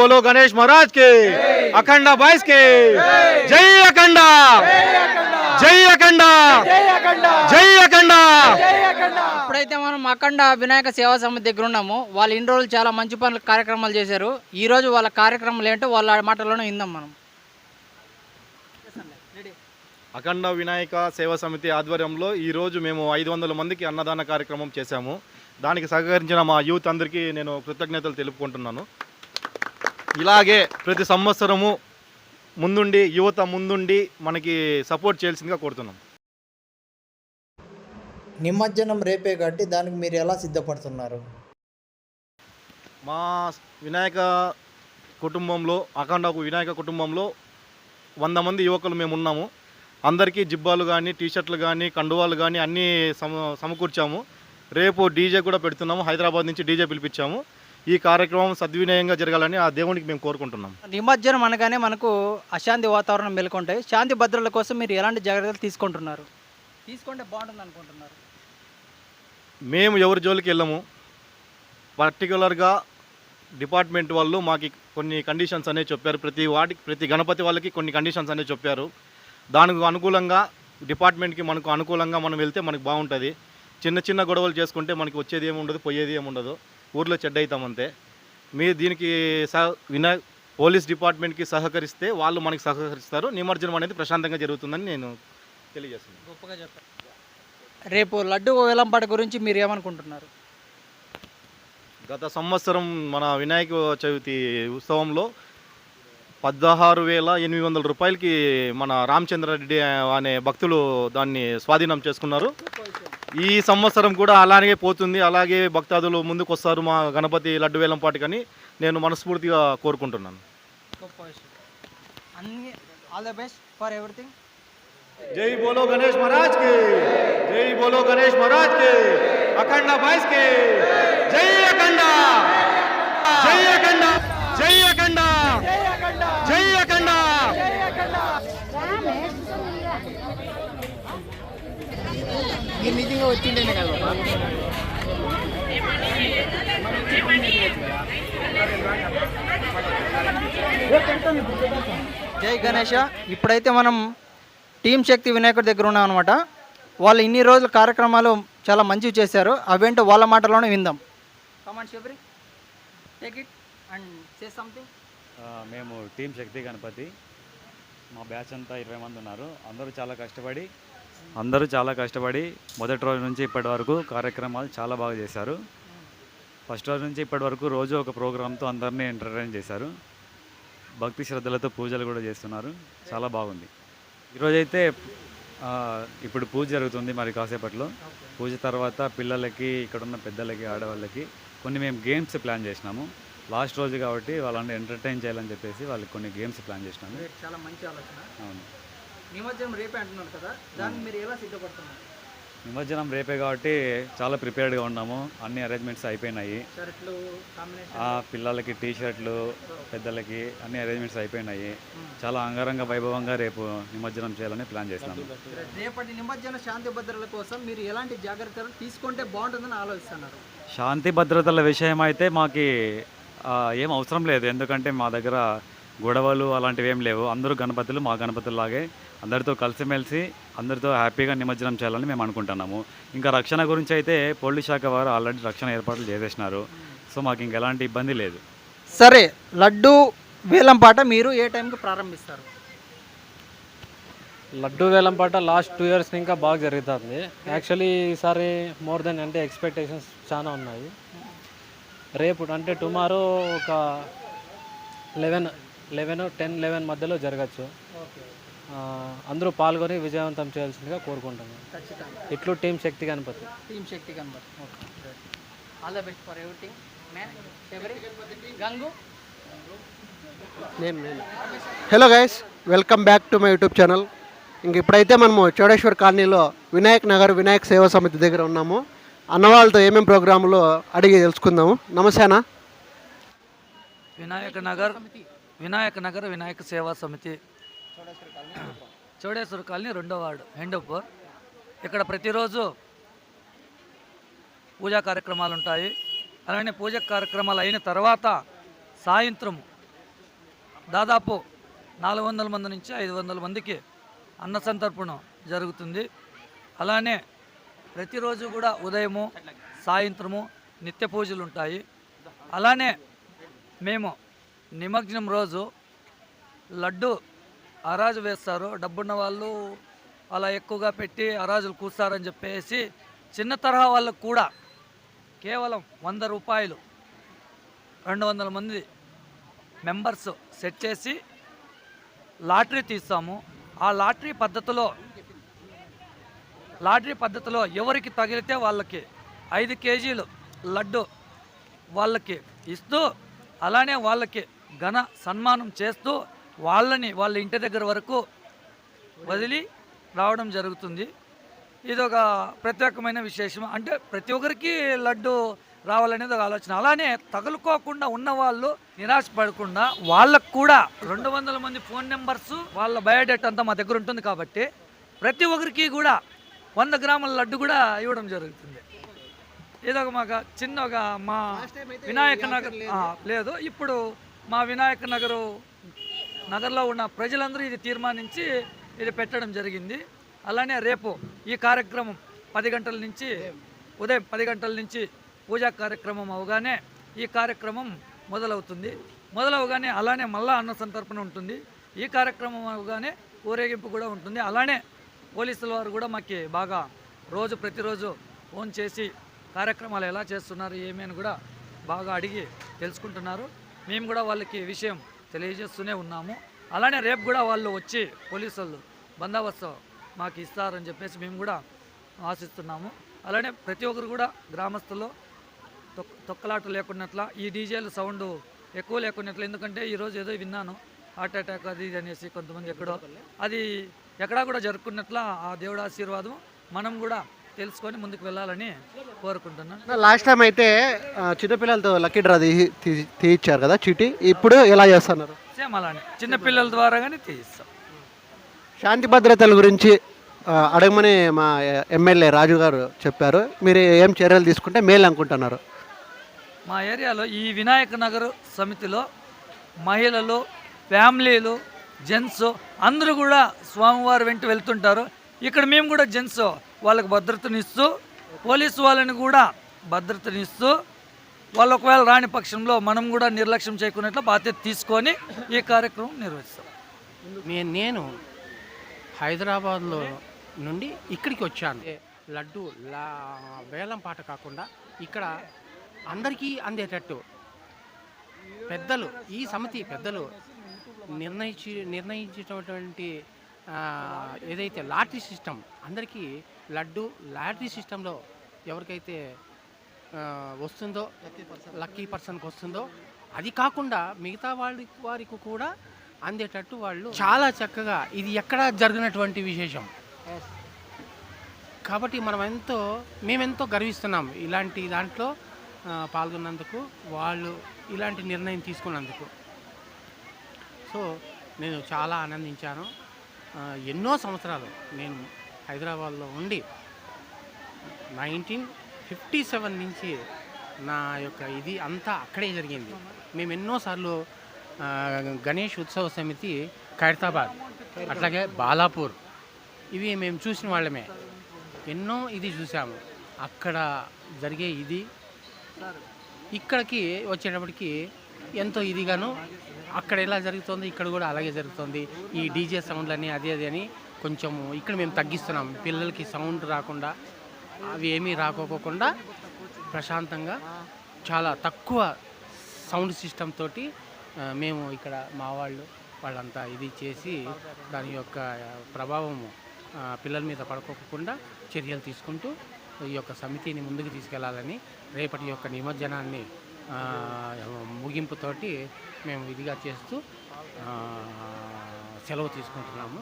బోలో గణేష్ మహారాజ్కి అఖండ బాయ్స్కి జై అఖండ జై అఖండ జై అఖండ ఇప్పుడైతే మనం అఖండ వినాయక సేవా సమితి దగ్గర ఉన్నాము. వాళ్ళు ఇన్ని రోజులు చాలా మంచి పనులు కార్యక్రమాలు చేశారు. ఈ రోజు వాళ్ళ కార్యక్రమాలు ఏంటో వాళ్ళ మాటల్లోనే విందాం మనం. అఖండ వినాయక సేవా సమితి ఆధ్వర్యంలో ఈరోజు మేము ఐదు వందల మందికి అన్నదాన కార్యక్రమం చేశాము. దానికి సహకరించిన మా యూత్ అందరికీ నేను కృతజ్ఞతలు తెలుపుకుంటున్నాను. ఇలాగే ప్రతి సంవత్సరము ముందుండి యువత ముందుండి మనకి సపోర్ట్ చేయాల్సిందిగా కోరుతున్నాం. నిమజ్జనం రేపే కాబట్టి దానికి మీరు ఎలా సిద్ధపడుతున్నారు? మా వినాయక కుటుంబంలో అఖండ వినాయక కుటుంబంలో వంద మంది యువకులు మేము ఉన్నాము. అందరికీ జిబ్బాలు కానీ టీషర్ట్లు కానీ కండువాలు కానీ అన్నీ సమ సమకూర్చాము. రేపు డీజే కూడా పెడుతున్నాము. హైదరాబాద్ నుంచి డీజే పిలిపించాము. ఈ కార్యక్రమం సద్వినయంగా జరగాలని ఆ దేవునికి మేము కోరుకుంటున్నాం. నిమజ్జనం అనగానే మనకు అశాంతి వాతావరణం మెలుకుంటాయి శాంతి భద్రతల కోసం మీరు ఎలాంటి జాగ్రత్తలు తీసుకుంటున్నారు? తీసుకుంటే బాగుంటుంది అనుకుంటున్నారు. మేము ఎవరి జోలికి వెళ్ళము. పర్టికులర్గా డిపార్ట్మెంట్ వాళ్ళు మాకు కొన్ని కండిషన్స్ అనేవి చెప్పారు. ప్రతి వాటికి ప్రతి గణపతి వాళ్ళకి కొన్ని కండిషన్స్ అనేవి చెప్పారు. దానికి అనుకూలంగా డిపార్ట్మెంట్కి మనకు అనుకూలంగా మనం వెళ్తే మనకు బాగుంటుంది. చిన్న చిన్న గొడవలు చేసుకుంటే మనకి వచ్చేది ఏమి ఉండదు పోయేది ఏమి ఉండదు. ఊర్లో చెడ్డ మీరు దీనికి సహ వినా పోలీస్ డిపార్ట్మెంట్కి సహకరిస్తే వాళ్ళు మనకి సహకరిస్తారు. నిమజ్జనం అనేది ప్రశాంతంగా జరుగుతుందని నేను తెలియజేస్తున్నాను. గొప్పగా చెప్పారు. రేపు లడ్డు వేలంపాట గురించి మీరు ఏమనుకుంటున్నారు? గత సంవత్సరం మన వినాయక చవితి ఉత్సవంలో పదహారు వేల ఎనిమిది వందల రూపాయలకి మన రామచంద్రారెడ్డి అనే భక్తులు దాన్ని స్వాధీనం చేసుకున్నారు. ఈ సంవత్సరం కూడా అలాగే పోతుంది. అలాగే భక్తాదులు ముందుకు వస్తారు మా గణపతి లడ్డు వేలం పాటికని నేను మనస్ఫూర్తిగా కోరుకుంటున్నాను. గొప్ప విషయం. అన్ని all the best for everything జై బోలో గణేష్ మహారాజ్కి జై బోలో గణేష్ మహారాజ్కి అఖండ బాయ్స్కి జై అఖండ జై అఖండ జై అఖండ. వచ్చింటేనే కదా జై గణేష. ఇప్పుడైతే మనం టీం శక్తి వినాయకుడి దగ్గర ఉన్నాం అనమాట వాళ్ళు ఇన్ని రోజుల కార్యక్రమాలు చాలా మంచివి చేశారు. అవేంటో వాళ్ళ మాటలోనే విందాం. Command Shabari take it and say something మేము టీం శక్తి గణపతి. మా బ్యాచ్ అంతా ఇరవై మంది ఉన్నారు. అందరూ చాలా కష్టపడి అందరూ చాలా కష్టపడి మొదటి రోజు నుంచి ఇప్పటి వరకు కార్యక్రమాలు చాలా బాగా చేశారు. ఫస్ట్ రోజు నుంచి ఇప్పటి వరకు రోజు ఒక ప్రోగ్రామ్తో అందరినీ ఎంటర్టైన్ చేశారు. భక్తి శ్రద్ధలతో పూజలు కూడా చేస్తున్నారు. చాలా బాగుంది. ఈరోజైతే ఇప్పుడు పూజ జరుగుతుంది మరి కాసేపట్లో. పూజ తర్వాత పిల్లలకి ఇక్కడ ఉన్న పెద్దలకి ఆడవాళ్ళకి కొన్ని మేము గేమ్స్ ప్లాన్ చేసినాము. లాస్ట్ రోజు కాబట్టి వాళ్ళని ఎంటర్టైన్ చేయాలని చెప్పేసి వాళ్ళకి కొన్ని గేమ్స్ ప్లాన్ చేసినాము చాలా మంచి ఆలోచన. అవును. నిమజ్జనం రేపే అంటున్నారు కదా దానికి మీరు ఎలా సిద్ధపడుతున్నారు? నిమజ్జనం రేపే కాబట్టి చాలా ప్రిపేర్డ్గా ఉన్నాము. అన్ని అరేంజ్మెంట్స్ అయిపోయినాయి. షర్ట్లు కాంబినేషన్ ఆ పిల్లలకి టీ షర్ట్లు పెద్దలకి అన్ని అరేంజ్మెంట్స్ అయిపోయినాయి. చాలా అంగరంగ వైభవంగా రేపు నిమజ్జనం చేయాలని ప్లాన్ చేసినాము. రేపటి నిమజ్జన శాంతి భద్రతల కోసం మీరు ఎలాంటి జాగ్రత్తలు తీసుకుంటే బాగుంటుందని ఆలోచిస్తున్నారు? శాంతి భద్రతల విషయం అయితే మాకు ఏం అవసరం లేదు. ఎందుకంటే మా దగ్గర గొడవలు అలాంటివి ఏం లేవు. అందరూ గణపతులు మా గణపతుల్లాగే అందరితో కలిసిమెలిసి అందరితో హ్యాపీగా నిమజ్జనం చేయాలని మేము అనుకుంటున్నాము. ఇంకా రక్షణ గురించి అయితే పోలీస్ శాఖ వారు ఆల్రెడీ రక్షణ ఏర్పాట్లు చేసేసినారు. సో మాకు ఇంక ఎలాంటి ఇబ్బంది లేదు. సరే లడ్డు వేలం పాట మీరు ఏ టైంకి ప్రారంభిస్తారు? లడ్డు వేలంపాట లాస్ట్ టూ ఇయర్స్ ఇంకా బాగా జరుగుతుంది. యాక్చువల్లీ ఈసారి మోర్ దెన్ అంటే ఎక్స్పెక్టేషన్స్ చాలా ఉన్నాయి. రేపు అంటే టుమారో ఒక లెవెన్ లెవెన్ టెన్ లెవెన్ మధ్యలో జరగచ్చు. అందరూ పాల్గొని విజయవంతం చేయాల్సిందిగా కోరుకుంటున్నాను ఖచ్చితంగా. ఇట్లు టీం శక్తి గణపతి. టీమ్ శక్తి కనబడి okay all the best for everything man Shabari Gangu? Hello guys welcome back to my YouTube channel ఇంక ఇప్పుడైతే మనము చౌడేశ్వర్ కాలనీలో వినాయక్ నగర్ వినాయక్ సేవా సమితి దగ్గర ఉన్నాము. అన్నవాళ్ళతో ఏమేమి ప్రోగ్రాములో అడిగి తెలుసుకుందాము. నమస్తేనా వినాయక నగర్ వినాయక నగర్ వినాయక సేవా సమితి. చౌడేశ్వర కాలనీ రెండో వార్డు హెండోపూర్. ఇక్కడ ప్రతిరోజు పూజా కార్యక్రమాలు ఉంటాయి. అలానే పూజా కార్యక్రమాలు అయిన తర్వాత సాయంత్రం దాదాపు నాలుగు వందల మంది నుంచి ఐదు వందల మందికి అన్న సంతర్పణం జరుగుతుంది. అలానే ప్రతిరోజు కూడా ఉదయము సాయంత్రము నిత్య పూజలు ఉంటాయి. అలానే మేము నిమజ్జనం రోజు లడ్డు అరాజు వేస్తారు. డబ్బున్న వాళ్ళు అలా ఎక్కువగా పెట్టి అరాజులు కూస్తారని చెప్పేసి చిన్న తరహా వాళ్ళకు కూడా కేవలం వంద రూపాయలు రెండు వందల మంది మెంబర్స్ సెట్ చేసి లాటరీ తీస్తాము. ఆ లాటరీ పద్ధతిలో లాటరీ పద్ధతిలో ఎవరికి తగిలితే వాళ్ళకి ఐదు కేజీలు లడ్డు వాళ్ళకి ఇస్తూ అలానే వాళ్ళకి ఘన సన్మానం చేస్తూ వాళ్ళని వాళ్ళ ఇంటి దగ్గర వరకు వదిలి రావడం జరుగుతుంది. ఇది ఒక ప్రత్యేకమైన విశేషం. అంటే ప్రతి ఒక్కరికి లడ్డు రావాలనేది ఒక ఆలోచన. అలానే తగులుకోకుండా ఉన్న వాళ్ళు నిరాశపడకుండా వాళ్ళకు కూడా రెండు వందల మంది ఫోన్ నెంబర్స్ వాళ్ళ బయోడేటా అంతా మా దగ్గర ఉంటుంది కాబట్టి ప్రతి ఒక్కరికి కూడా వంద గ్రాముల లడ్డు కూడా ఇవ్వడం జరుగుతుంది. ఇదొక మాకు చిన్న ఒక మా వినాయక నగర్ లేదు. ఇప్పుడు మా వినాయక నగరు నగర్లో ఉన్న ప్రజలందరూ ఇది తీర్మానించి ఇది పెట్టడం జరిగింది. అలానే రేపు ఈ కార్యక్రమం పది గంటల నుంచి ఉదయం పది గంటల నుంచి పూజా కార్యక్రమం అవగానే ఈ కార్యక్రమం మొదలవుతుంది. మొదలవగానే అలానే మళ్ళా అన్న సంతర్పణ ఉంటుంది. ఈ కార్యక్రమం అవగానే ఊరేగింపు కూడా ఉంటుంది. అలానే పోలీసుల వారు కూడా మాకు బాగా రోజు ప్రతిరోజు ఫోన్ చేసి కార్యక్రమాలు ఎలా చేస్తున్నారు ఏమి అని కూడా బాగా అడిగి తెలుసుకుంటున్నారు. మేము కూడా వాళ్ళకి విషయం తెలియజేస్తూనే ఉన్నాము. అలానే రేపు కూడా వాళ్ళు వచ్చి పోలీసులు బందోబస్తు మాకు ఇస్తారని చెప్పేసి మేము కూడా ఆశిస్తున్నాము. అలానే ప్రతి ఒక్కరు కూడా గ్రామస్తులు తొక్ తొక్కలాట లేకున్నట్ల ఈ డీజేలు సౌండ్ ఎక్కువ లేకున్నట్లు ఎందుకంటే ఈరోజు ఏదో విన్నాను హార్ట్ అటాక్ అది ఇది అనేసి కొంతమంది ఎక్కడో అది ఎక్కడా కూడా జరుపుకున్నట్ల ఆ దేవుడి ఆశీర్వాదం మనం కూడా తెలుసుకొని ముందుకు వెళ్ళాలని కోరుకుంటున్నాను. లాస్ట్ టైం అయితే చిన్నపిల్లలతో లక్కీ డ్రా తీయించారు కదా చీటీ. ఇప్పుడు ఎలా చేస్తున్నారు? సేమ్ అలానే. చిన్నపిల్లల ద్వారా కానీ తీయిస్తాం. శాంతి భద్రతల గురించి అడగమని మా ఎమ్మెల్యే రాజు గారు చెప్పారు. మీరు ఏం చర్యలు తీసుకుంటే మేలు అనుకుంటున్నారు? మా ఏరియాలో ఈ వినాయక నగర్ సమితిలో మహిళలు ఫ్యామిలీలు జెంట్స్ అందరూ కూడా స్వామివారి వెంట వెళ్తుంటారు. ఇక్కడ మేము కూడా జెంట్స్ వాళ్ళకి భద్రతనిస్తూ పోలీసు వాళ్ళని కూడా భద్రతనిస్తూ వాళ్ళు ఒకవేళ రాని పక్షంలో మనం కూడా నిర్లక్ష్యం చేయకున్నట్లు బాధ్యత తీసుకొని ఈ కార్యక్రమం నిర్వహిస్తాం. నేను హైదరాబాద్లో నుండి ఇక్కడికి వచ్చాను. లడ్డు లా వేలం పాట కాకుండా ఇక్కడ అందరికీ అందేటట్టు పెద్దలు ఈ సమితి పెద్దలు నిర్ణయించి నిర్ణయించేటటువంటి ఏదైతే లాటరీ సిస్టమ్ అందరికీ లడ్డు లాటరీ సిస్టంలో ఎవరికైతే వస్తుందో లక్కీ పర్సన్కి వస్తుందో అది కాకుండా మిగతా వాళ్ళ వారికి కూడా అందేటట్టు వాళ్ళు చాలా చక్కగా ఇది ఎక్కడ జరిగినటువంటి విశేషం. కాబట్టి మనం ఎంతో మేమెంతో గర్విస్తున్నాం ఇలాంటి దాంట్లో పాల్గొన్నందుకు వాళ్ళు ఇలాంటి నిర్ణయం తీసుకున్నందుకు. సో నేను చాలా ఆనందించాను. ఎన్నో సంవత్సరాలు నేను హైదరాబాద్లో ఉండి నైన్టీన్ ఫిఫ్టీ సెవెన్ నుంచి నా యొక్క ఇది అంతా అక్కడే జరిగింది. మేము ఎన్నోసార్లు గణేష్ ఉత్సవ సమితి ఖైరతాబాద్ అట్లాగే బాలాపూర్ ఇవి మేము చూసిన వాళ్ళమే. ఎన్నో ఇది చూసాము. అక్కడ జరిగే ఇది. ఇక్కడికి వచ్చేటప్పటికి ఎంతో ఇదిగాను. అక్కడ ఎలా జరుగుతుంది ఇక్కడ కూడా అలాగే జరుగుతుంది. ఈ డీజే సౌండ్లని అదే అది అని కొంచెం ఇక్కడ మేము తగ్గిస్తున్నాం. పిల్లలకి సౌండ్ రాకుండా అవి ఏమీ రాకోకుండా ప్రశాంతంగా చాలా తక్కువ సౌండ్ సిస్టమ్ తోటి మేము ఇక్కడ మా వాళ్ళు వాళ్ళంతా ఇది చేసి దాని యొక్క ప్రభావము పిల్లల మీద పడుకోకుండా చర్యలు తీసుకుంటూ ఈ యొక్క సమితిని ముందుకు తీసుకెళ్ళాలని రేపటి యొక్క నిమజ్జనాన్ని ముగింపుతోటి మేము ఇదిగా చేస్తూ సెలవు తీసుకుంటున్నాము.